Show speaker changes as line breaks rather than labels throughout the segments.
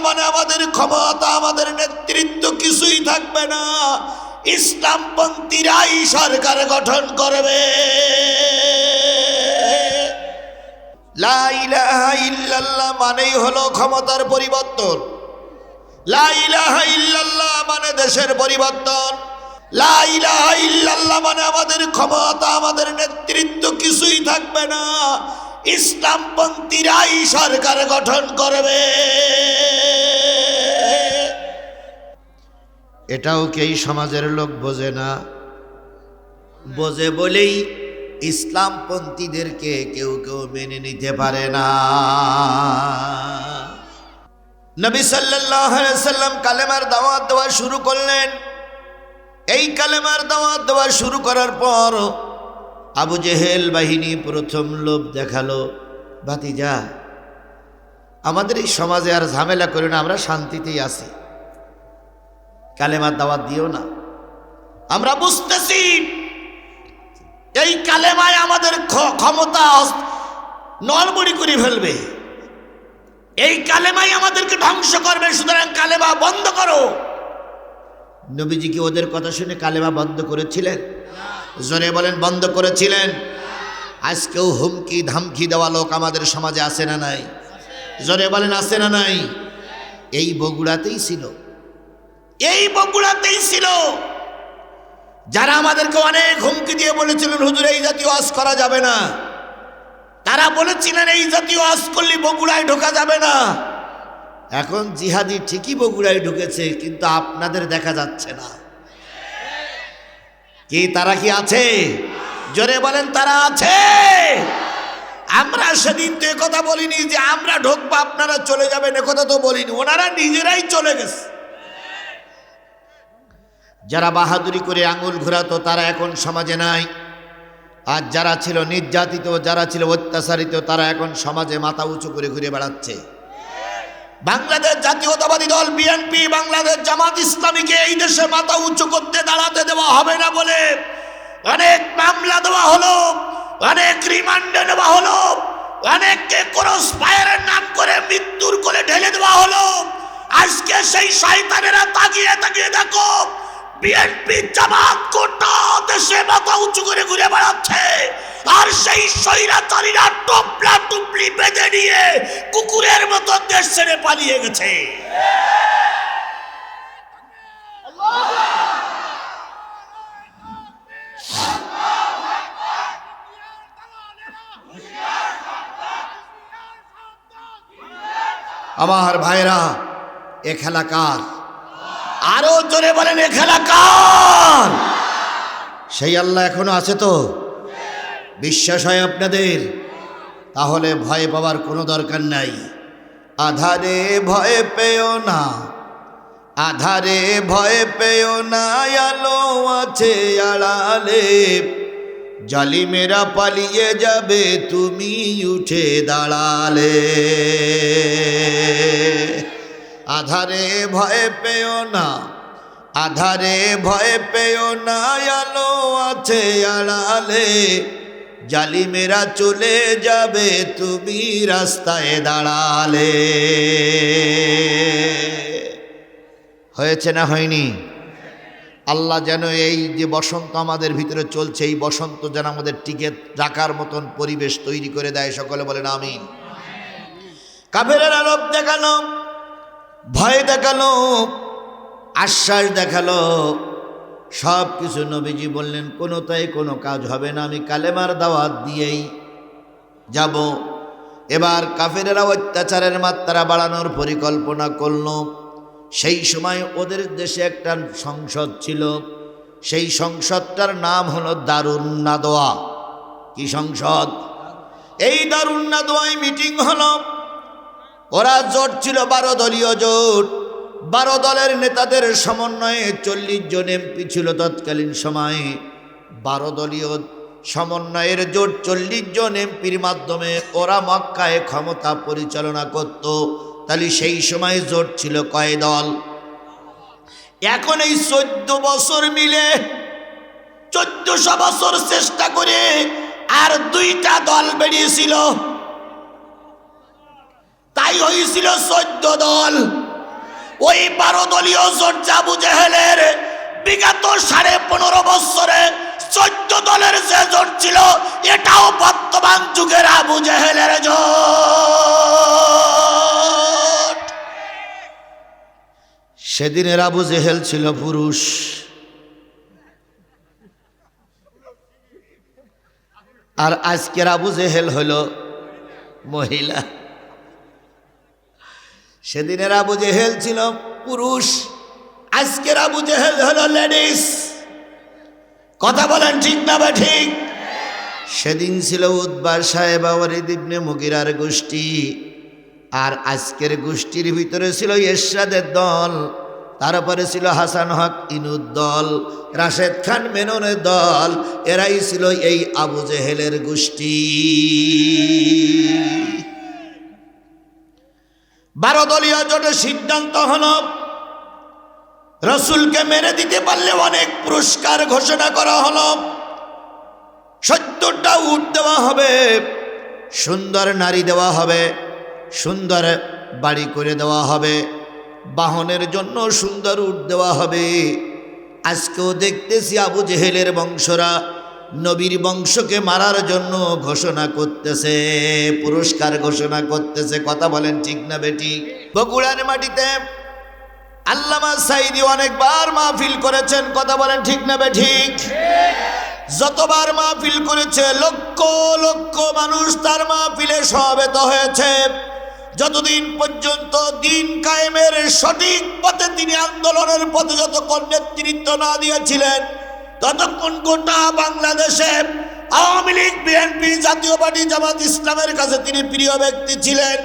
মানে আমাদের ক্ষমতা, আমাদের নেতৃত্ব কিছুই থাকবে না। ইসলামপন্থীরাই সরকার গঠন করবে। ইল্লাল্লাহ মানেই হলো ক্ষমতার পরিবর্তন। ইল্লাল্লাহ মানে দেশের পরিবর্তন। ইল্লাল্লাহ মানে আমাদের ক্ষমতা, আমাদের নেতৃত্ব কিছুই থাকবে না। ইসলামপন্থীরাই সরকার গঠন করবে। এটাও কেই সমাজের লোক বোঝে না? বোঝে বলেই ইসলামপন্থীদেরকে কেউ কেউ মেনে নিতে পারে না। নবী সাল্লাল্লাহু আলাইহি সাল্লাম কালেমার দাওয়াত দেওয়া শুরু করলেন। এই কালেমার দাওয়াত দেওয়া শুরু করার পর আবু জেহেল বাহিনী প্রথম লোভ দেখাল, ভাতিজা, আমাদের এই সমাজে আর ঝামেলা করি না, আমরা শান্তিতেই আছি। কালেমার দাওয়াত দিও না। আমরা বুঝতেছি, এই কালেমায় আমাদের ক্ষ- ক্ষমতা নড়বড়ি করে ফেলবে। এই কালেমাই আমাদেরকে ধ্বংস করবে, সুতরাং কালেমা বন্ধ করো। নবীজি কি ওদের কথা শুনে কালেমা বন্ধ করেছিলেন? জোরে বলেন, বন্ধ করেছিলেন। আজকেও হুমকি ধামকি দেওয়া লোক আমাদের সমাজে আছে না নাই? জোরে বলেন, আছে না নাই? এই বগুড়াতেই ছিল। এই বগুড়াতেই ছিল। যারা আমাদেরকে অনেক হুমকি দিয়ে বলেছিলেন, হুজুর, এই জাতীয় আজ করা যাবে না। তারা বলেছিলেন, এই জাতীয় আজ করলে বগুড়ায় ঢোকা যাবে না। এখন জিহাদি ঠিকই বগুড়ায় ঢুকেছে, কিন্তু আপনাদের দেখা যাচ্ছে না। কি তারা কি আছে? জোরে বলেন, তারা আছে। আমরা সেদিন তো কথা বলিনি যে আমরা ঢুকবো, আপনারা চলে যাবেন কথা তো বলিনি। ওনারা নিজেরাই চলে গেছে। যারা বাহাদুরি করে আঙুল ঘোরাতো, তারা এখন সমাজে নাই। আর যারা ছিল নির্যাতিত, যারা ছিল অত্যাচারিত, তারা এখন সমাজে মাথা উঁচু করে ঘুরে বেড়াচ্ছে। বাংলাদেশ জাতীয়তাবাদী দল বিএনপি বাংলাদেশ জামাত ইসলামীকে এই দেশে মাথা উঁচু করতে দাঁড়াতে দেওয়া হবে না বলে অনেক মামলা দেওয়া হলো, অনেক রিমান্ডে নেওয়া হলো, অনেককে ক্রস ফায়ারের নাম করে মৃত্যুর করে ঢেলে দেওয়া হলো। আজকে সেই শয়তানেরা তাকিয়ে তাকিয়ে দেখো বিএনপি জামাত গোটা দেশে মাথা উঁচু করে ঘুরে বেড়াচ্ছে। আর সেই স্বৈরাচারীরা টপলা টুপলি বেঁধে নিয়ে কুকুরের মতো দেশ ছেড়ে পালিয়ে গেছে। আমার ভাইরা এ খেলা কার? আরও জোরে বলেন এ খেলা কার? সেই আল্লাহ এখনও আছে তো? বিশ্বাস হয় আপনাদের? তাহলে ভয় পাওয়ার কোনো দরকার নাই। আধারে ভয় পেও না, আধারে ভয় পেও না, আলো আছে আড়ালে। জালিমেরা পালিয়ে যাবে, তুমি উঠে দাঁড়ালে। আধারে ভয় পেও না, আধারে ভয় পেও না, আলো আছে আড়ালে। জালিমেরা চলে যাবে, তুমি রাস্তায় দাঁড়ালে। হয়েছে না হয়নি? আল্লাহ যেন এই যে বসন্ত আমাদের ভিতরে চলছে, এই বসন্ত যেন আমাদের টিকে রাখার মতন পরিবেশ তৈরি করে দেয়। সকলে বলেন আমিন। কাফেরের আলোপ দেখাল, ভয় দেখাল, আশ্বাস দেখাল সব কিছু নবীজি বললেন, কোনোটাই কোনো কাজ হবে না, আমি কালেমার দাওয়াত দিয়েই যাব। এবার কাফেরেরা অত্যাচারের মাত্রা বাড়ানোর পরিকল্পনা করল। সেই সময় ওদের দেশে একটা সংসদ ছিল। সেই সংসদটার নাম হলো দারুন্নাদোয়া। কি সংসদ? এই দারুন্নাদোয়ায় মিটিং হলো। ওরা জোট ছিল, বারো দলীয় জোট। বারো দলের নেতাদের সমন্বয়ে চল্লিশ জন এমপি ছিল তৎকালীন সময়ে। বারো দলীয় সমন্বয়ের জোট চল্লিশ জন এমপির মাধ্যমে ওরা মক্কায় ক্ষমতা পরিচালনা করত। তাহলে সেই সময় জোট ছিল কয় দল? এখন এই চোদ্দ বছর মিলে চোদ্দশো বছর চেষ্টা করে আর দুইটা দল বেরিয়েছিল। তাই হয়েছিল চোদ্দ দল। ওই বারো দলীয় জোট আবু জেহেলের বিগত সাড়ে পনেরো বছরে চোদ্দ দলের যে জোট ছিল, এটাও বর্তমান যুগের আবু জেহেলের জোট। সেদিনের আবু জেহেল ছিল পুরুষ। আর আজকের আবু জেহেল হল মহিলা। সেদিনের আবু জেহেল ছিল পুরুষ। আজকের আবু জেহেল হলো লেডিস। কথা বলেন ঠিক না বা ঠিক? সেদিন ছিল উদ্বার সাহেব আওয়ারিদ ইবনে মুগিরার গোষ্ঠী। আর আজকের গোষ্ঠীর ভিতরে ছিল এরশাদের দল, তারপরে ছিল হাসান হক ইনুদ দল, রাশেদ খান মেননের দল, এরাই ছিল এই আবু জেহেলের গোষ্ঠী। বারো দলীয় জোটের সিদ্ধান্ত হল, রসুলকে মেরে দিতে পারলে অনেক পুরস্কার ঘোষণা করা হলো। সত্তরটা উট দেওয়া হবে, সুন্দর নারী দেওয়া হবে, সুন্দর বাড়ি করে দেওয়া হবে, বাহনের জন্য সুন্দর উট দেওয়া হবে। আজকেও দেখতেছি আবু জেহেলের বংশরা নবীর বংশকে মারার জন্য ঘোষণা করতেছে, পুরস্কার ঘোষণা করতেছে, কথা বলেন ঠিক না বেটি? বগুড়ার মাটিতে আল্লামা সাইদি অনেকবার মাহফিল করেছেন, কথা বলেন ঠিক না বে ঠিক যতবার মাহফিল করেছে, লক্ষ লক্ষ মানুষ তার মাহফিলে সমবেত হয়েছে। যতদিন পর্যন্ত দিন কায়েমের সঠিক পথে তিনি আন্দোলনের পথে যতক্ষণ নেতৃত্ব না দিয়েছিলেন ততক্ষণ গোটা বাংলাদেশে আওয়ামী লীগ বিএনপি জাতীয় পার্টি, জামাত ইসলামের কাছে তিনি প্রিয় ব্যক্তি ছিলেন।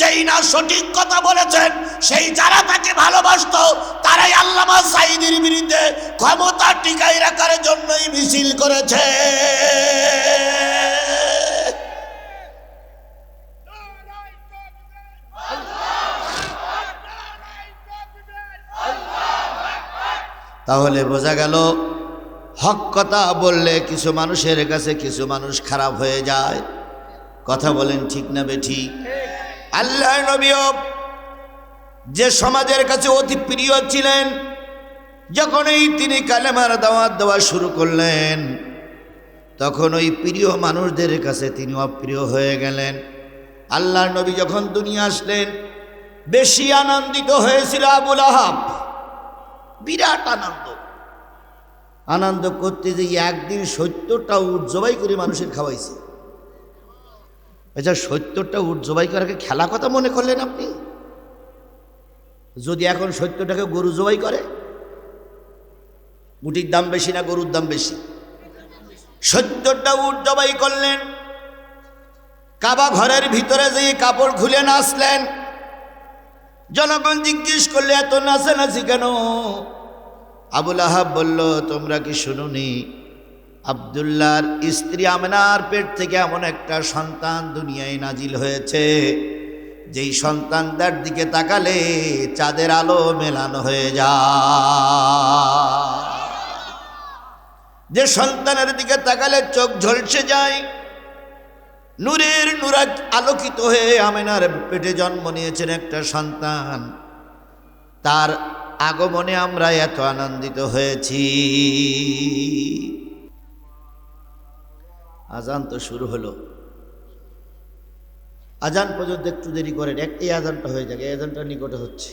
যেই না সঠিক কথা বলেছেন, সেই যারা তাকে ভালোবাসত, তারাই আল্লামা সাইদির বিরুদ্ধে ক্ষমতা টিকাই রাখার জন্যই মিছিল করেছে। তাহলে বোঝা গেল হক কথা বললে কিছু মানুষের কাছে কিছু মানুষ খারাপ হয়ে যায়। কথা বলেন ঠিক না বেঠি? আল্লাহ নবীও যে সমাজের কাছে অতি প্রিয় ছিলেন, যখনই তিনি কালেমার দাওয়াত দেওয়া শুরু করলেন, তখন ওই প্রিয় মানুষদের কাছে তিনি অপ্রিয় হয়ে গেলেন। আল্লাহ নবী যখন দুনিয়া আসলেন, বেশি আনন্দিত হয়েছিল আবুল আহাব। বিরাট আনন্দ। আনন্দ করতে যে একদিন সত্তরটা উট জবাই করে মানুষের খাওয়াইছে। আচ্ছা সত্তরটা উট জবাই করাকে খেলা কথা মনে করলেন আপনি? যদি এখন সত্তরটাকে গরু জবাই করে উটির দাম বেশি না গরুর দাম বেশি? সত্তরটা উট জবাই করলেন। কাবা ঘরের ভিতরে যে কাপড় খুলে নাচলেন। জনগণ জিজ্ঞেস করলে, এত নাচানাচি কেন? আবুল আহাব বলল, তোমরা কি শুনুনি? আবদুল্লার স্ত্রী আমেনার পেট থেকে এমন একটা সন্তান দুনিয়ায় নাজিল হয়েছে, যেই সন্তানটার দিকে তাকালে চাঁদের আলো মেলানো হয়ে যায়। যে সন্তানের দিকে তাকালে চোখ ঝলসে যায়, নূরের নূরা আলোকিত হয়ে আমেনার পেটে জন্ম নিয়েছেন একটা সন্তান। তার আগমনে আমরা এত আনন্দিত হয়েছি। আজান তো শুরু হলো। আজান পর্যন্ত একটু দেরি করেন। এই আজানটা হয়ে যাবে আজানটা নিকটে হচ্ছে।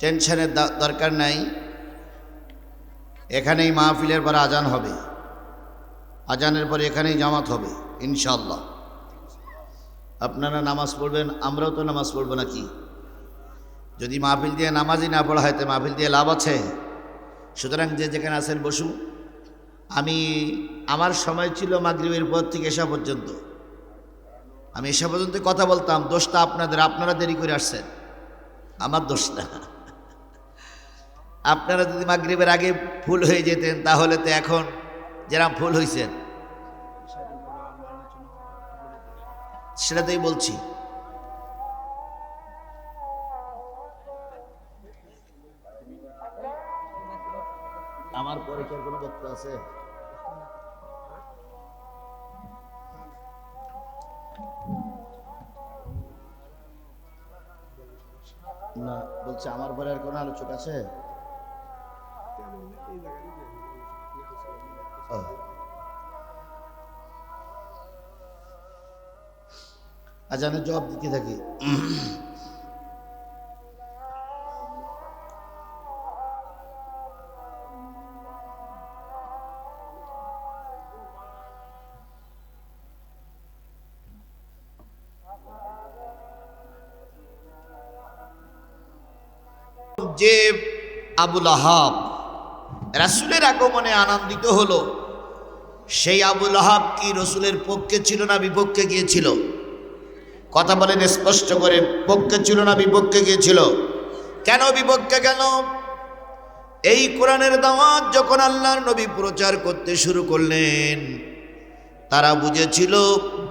টেনশনের দরকার নাই। এখানেই মাহফিলের পরে আজান হবে। আজানের পরে এখানেই জামাত হবে ইনশাল্লাহ আপনারা নামাজ পড়বেন, আমরাও তো নামাজ পড়ব নাকি? যদি মাহফিল দিয়ে নামাজই না পড়া হয়, তো মাহফিল দিয়ে লাভ আছে। সুতরাং যে যেখানে আছেন বসু আমি, আমার সময় ছিল মাগরিবের পর থেকে এসা পর্যন্ত। আমি এসা পর্যন্ত কথা বলতাম, দোষটা আপনাদের, আপনারা দেরি করে আসছেন। আমার দোষ না। আপনারা যদি মাগরীবের আগে ফুল হয়ে যেতেন, তাহলে তো এখন যেরাম ফুল হয়েছেন সেটাতেই বলছি। আমার পরে কি কোনো বক্তব্য আছে? না, বলছে আমার পরে আর কোনো আলোচক আছে? আজানের জবাব দিতে থাকি। যে আবুল আহাব রাসুলের আগমনে আনন্দিত হলো, সেই আবুল আহাব কি রসুলের পক্ষে ছিল না বিপক্ষে গিয়েছিল? কথা বলেন, স্পষ্ট করে পক্ষে ছিল না, বিপক্ষে গিয়েছিল। কেন বিপক্ষে কেন এই কোরআনের দাওয়াত যখন আল্লাহর নবী প্রচার করতে শুরু করলেন, তারা বুঝেছিল